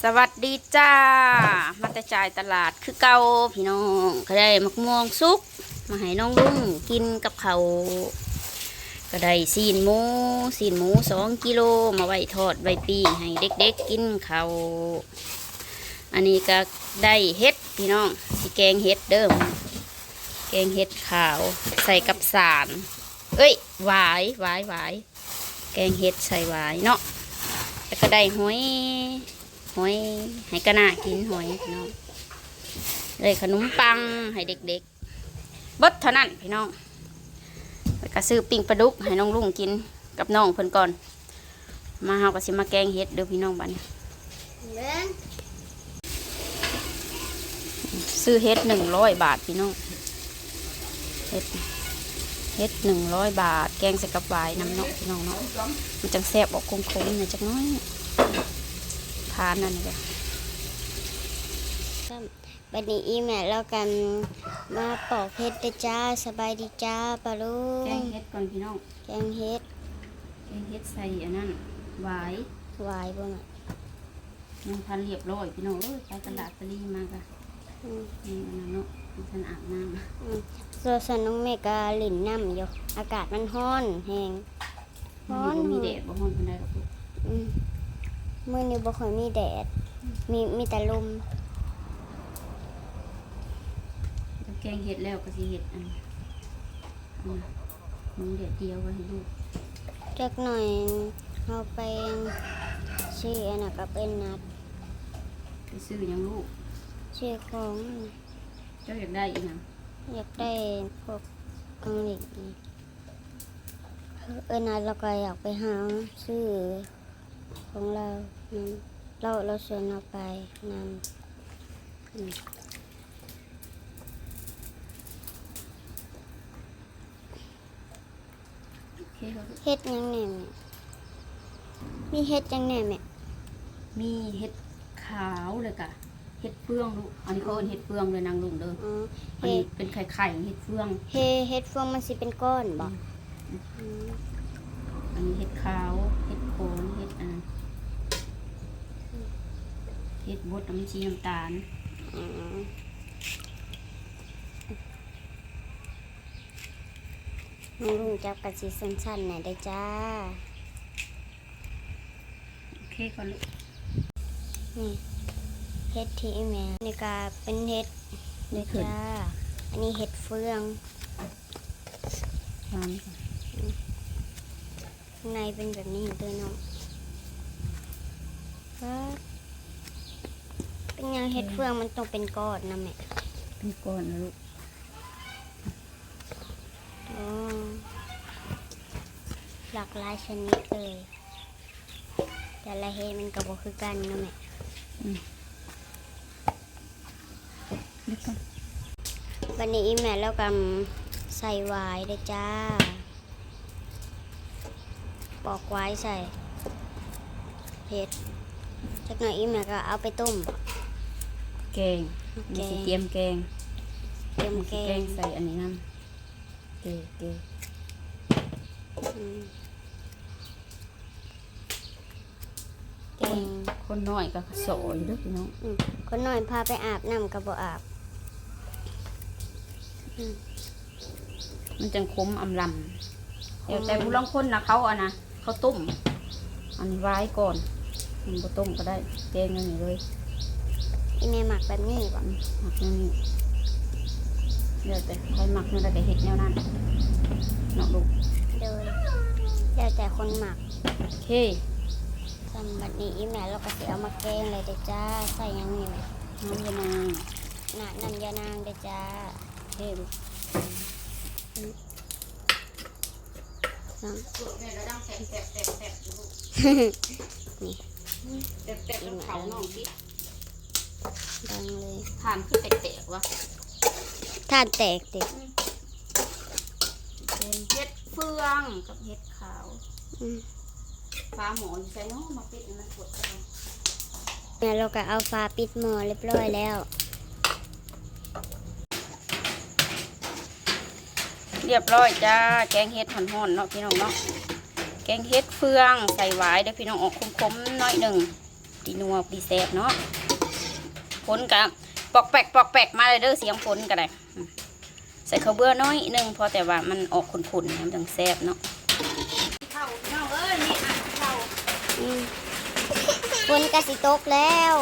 สวัสดีจ้า มาแต่จ่ายตลาดคือเก่าพี่น้องก็ได้มะม่วงสุก มาให้น้องลุงกินกับเขาวก็ได้ซีนหมูซีนหมูสองกิโลมาไว้ทอดไว้ปีให้เด็กๆกินเขาวอันนี้ก็ได้เฮ็ดพี่น้องสิแกงเฮ็ดเดิม แกงเฮ็ดขาวใส่กับสารเอ้ยหวายหวายหวายแกงเฮ็ดใส่หวายเนาะแล้วก็ได้หอย หอยให้กระนากินหอยพี่น้องเลยขนมปังให้เด็กๆเบิดเท่านั้นพี่น้องแล้วก็ซื้อปิ้งปลาดุกให้น้องลุงกินกับน้องเพิ่นก่อน มาเฮาก็สิมาแกงเห็ดเด้อพี่น้องบัดนี้ซื้อเห็ดหนึ่งร้อยบาทพี่น้องเห็ดเห็ดหนึ่งร้อยบาท แกงใส่กับหวายน้ำเนาะพี่น้องเนาะมันจังแซ่บออกคมๆหน่อยจักหน้อย ทานนั่นเลยบันนี้อีแม่แล้วกันมาปอกเพชรเด้อจ้าสบายดีจ้าปะลุงแกงเห็ดก่อนพี่น้องแกงเฮ็ดแกงเห็ดใส่อันนั้นหวายหวายบ่แม่ยังพันเรียบร้อยพี่น้องเอ้ยไปตลาดตะลีมากะอืมนี่อันนั้นเนาะมีทันอาบน้ำ อืมส่วนสันน้องเมกาหลินน้ำอยู่อากาศมันร้อนแฮงมันบ่มีแดดบ่ฮ้อนปานใดหรอกลูกอืม มื้อนี้บ่ค่อยมีแดด มีมีแต่ลมแล้วแกงเห็ดแล้วก็สิเห็ดอันอันมึงเด็ดเดียวไว้ให้ลูกจักหน่อยเฮาไปซื้ออันน่ะก็เป็นนัดไปซื้อหยังลูกซื้อของเจ้าอยากได้อีหยังอยากได้พวกของเด็กอีกเออนัดเราก็อยากไปหาซื้อ ของเรานั่นเราเราชวนเราไปนั่นโอเคครับลูกเฮ็ดหยังแหน่แม่มีเฮ็ดหยังแหน่แม่มีเห็ดขาวเลยกะเห็ดเฟืองลูก อันนี้เขาเอิ้นเห็ดเฟืองเลยนางลุงเด้ออ๋ออันเฮ็นี้ดเป็นไข่ไข่เห็ดเฟือง เฮเฮ็ดฟองมันสิเป็นก้อนบ่อืม อันนี้เห็ดขาว เห็ดโคนเห็ดอันนั้นเห็ด บดน้ำชีน้ำตาลอ๋อน้องลุงจับกระสีสั้นๆหน่อยได้จ้า โอเคก่อนลูกนี่เฮ็ดที่แม่นี่ก็เป็นเฮ็ดได้ขึ้นจ้า อันนี้เฮ็ดเฟืองวางก่อนข้างในเป็นแบบนี้ตัวน้องว้า เป็นหยังเฮ็ดเฟืองมันต้องเป็นก้อนนะแม่เป็นก้อนนะลูกอ๋อหลากหลายชนิดเลยแต่ละเฮ็ดมันก็บ่คือกันนะแม่เล็กก่อนวันนี้อีแม่แล้วกันใส่หวายเด้อจ้า ปอกไว้ใส่เห็ดจากหน่อยอีแม่ก็เอาไปต้ม แกงแกนี่สิงเตรียมแกงเตรียมแกแกงงใส่อันนี้นั่นเกเกอืมแกงคนน้อยก็โสอยู่เด้วยพี่น้องอืมคนหน่อยพาไปอาบน้ำก็บ่อาบมันจังคมอำลำเดี๋ยวแต่ผู้ลางคนนะเขาอะนะเขาต้มอันนี้ไว้ก่อนมันบ่ต้มก็ได้แกงอย่างนี้เลย อีแม่หมักแบบนี้บ่อืมหมักอย่างนี้เดี๋ยวแต่ใครหมักเนี่ยแต่เห็ดแนวนั้นเนาะลูกโดยแล้วแต่คนหมักโอเคสำบัดนี้อีแม่เราก็สิเอามาแกงเลยเด้อจ้าใส่หยังนี่แม่น้ำยานางน่ะน้ำยานางเด้อจ้าโอเคลูกน้แม่ก็ดังแสบแสบแสบแสบลูกำนี่แสบแสบกับเขาน้องที่ ดังเลยทานคือแตกๆวะท่านแตกเด็กเป็นเห็ดเฟืองกับเห็ดขาวอืมฟ้าหมออยู่ใส่เนาะมาปิดให้มันกดเอาเนี่ยเราก็เอาฟ้าปิดหม้อเรียบร้อยแล้ว เรียบร้อยจ้าแกงเห็ดห่อนๆเนาะพี่น้องเนาะแกงเห็ดเฟืองใส่หวายเดี๋ยวพี่น้องออกคมๆหน้อยหนึ่งดีนัวดีแซ่บเนาะ ฝนกับปอกแปกปอกแปกมาเลยเด้อเสียงฝนกันเลยใส่ข้าวเบื่อน้อยหนึงพอแต่ว่ามันออกขุ่นๆมันจังแซ่บเนาะข้าวน้องเอ้ยนี่อะข้าวฝนกระสิตกแล้ว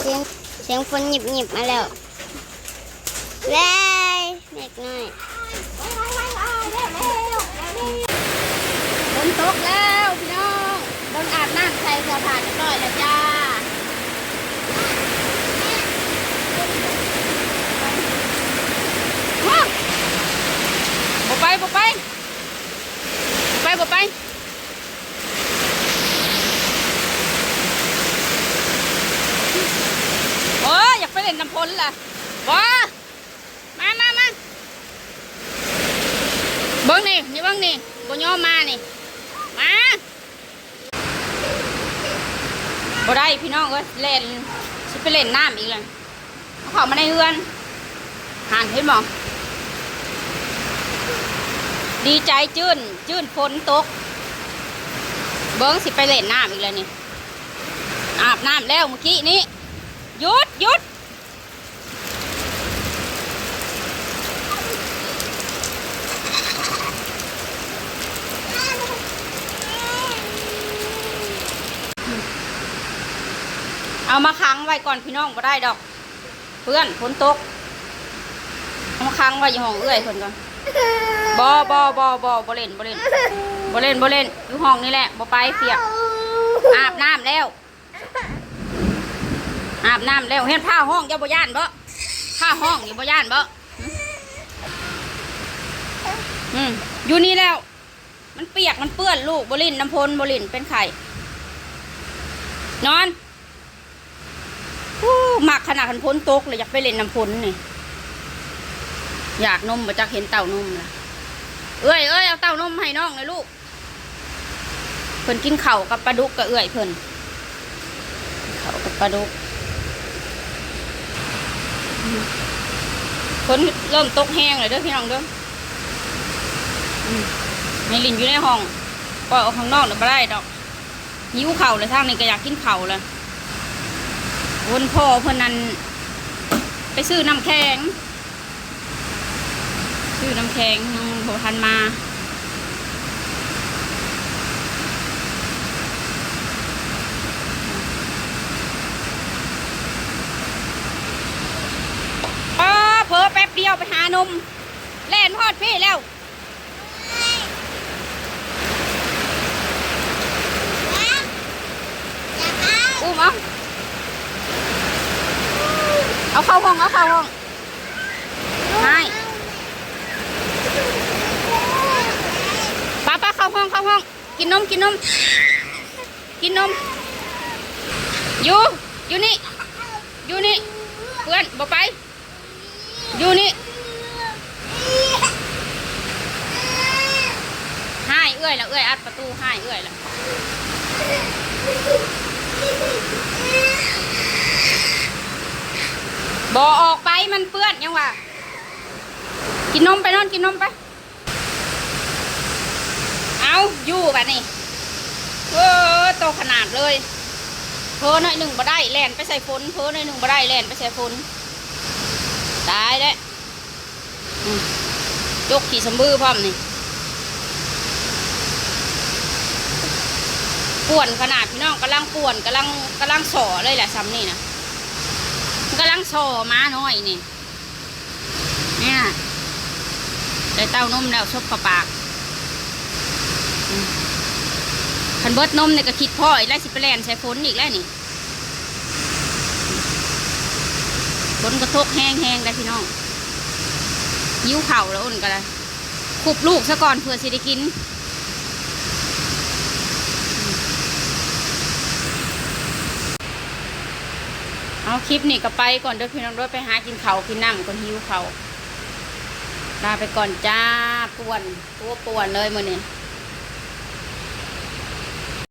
เสียงเสียงฝนหยิบหยิบมาแล้วแล้เด็กน้อยฝนตกแล้วพี่น้องเบิ่งอาบน้ำใส่เสื้อผ้าเรียบร้อยแล้วจ้าว้าว บ่ไปบ่ไปไปบ่ไปโอ้อยากไปเล่นน้ำพลล่ะว้ามามามาเบิ้งนี่นี่เบิ้งนี่บ่ยอมมานี่มาบ่ได้พี่น้องเอ้ยเล่นสิไปเล่นน้ำอีกเลยเอาเขามาในเฮือนหันเห็นบ่ ดีใจจื้นจื้นฝนตก เบิ้งสิไปเล่นน้ำอีกแล้วนี่ อาบน้ำแล้วเมื่อกี้นี้หยุดหยุดเอามาค้างไว้ก่อนพี่น้องก็ได้ดอก เพื่อนฝนตกเอามาค้างไว้อยู่ห้องเอื้อยเพิ่นก่อน บอบอบอบอบอเล่นบอเล่นบอเล่นบอเล่นอยู่ห้องนี่แหละบอไปเปียกอาบน้ำแล้ว อาบน้ำแล้วเห็นผ้าห้องจะบ่ย่านบ่ผ้าห้องอยู่บ่ย่านบ่อืมอยู่นี่แล้ว มันเปียกมันเปื้อนลูกบรินน้ำพลบรินเป็นไข่นอนอู้หมักขนาดคันพ้นตกเลยอยากไปเล่นน้ำพลนี่ อยากนมบ่จักเห็นเต่านมล่ะเอ้ยเอ้ยเอาเต่านมให้น้องเลยลูกเพิ่นกินเข่ากับปลาดุกกับเอ้ยเพิ่นเข่ากับปลาดุกฝนเริ่มตกแห้งเลยเด้อพี่น้องเด้ออืมให้ลินอยู่ในห้องปล่อยออกข้างนอกเดี๋ยวไม่ได้ดอกหิวเข่าเลยทางนี้ก็อยากกินเข่าเลยวนพ่อเพื่อนนั้นไปซื้อน้ำแข็ง ซื้อน้ำแข็งยังพอทันมาเออเพอแป๊บเดียวไปหานมแล่นฮอดพี่แล้วอุ้มเอาเอาเข้าห้อง เอาเข้าห้องไม่ป้าป้าเข้าห้ องเข้าห้อง กินนมกินนม กินนม อยู่ อยู่นี่ อยู่นี่ เพื่อนบอกไป อยู่นี่ให้เอื้อยแล้วเอื้อยอัดประตูให้เอื้อยแล้วบอออกไปมันเปื้อนยังวะกินนมไปนอนกินนมไป เอาอยู่แบบนี้เออโตขนาดเลยเพอหน่อยหนึ่งบ่ได้แล่นไปใส่ฝนเพอหน่อยหนึ่งบ่ได้แล่นไปใส่ฝนตายแล้วยกขี่สมบือพร้อมนี่ป่วนขนาดพี่น้องกำลังป่วนกำลังกำลังส่อเลยแหละซ้ำนี่นะกำลังส่อม้าน้อยนี่เนี่ยได้เต้านมแล้วชบกระปากอืม คันเบิดนมเนี่ยก็คิดพ่ออีกแล้วสิไปแลนใส่ฝนอีกแล้วนี่ฝนกระทกแห้งแห้งได้พี่น้องยิ้วเข่าแล้วอุ่นก็ได้ขุบลูกซะก่อนเพื่อสิได้กิน เอาคลิปนี้ก็ไปก่อนเด้อพี่น้องด้วยไปหากินเขากินน้ำก่อนหิวเขาลาไปก่อนจ้าป่วนตัวป่วนเลยมือนี้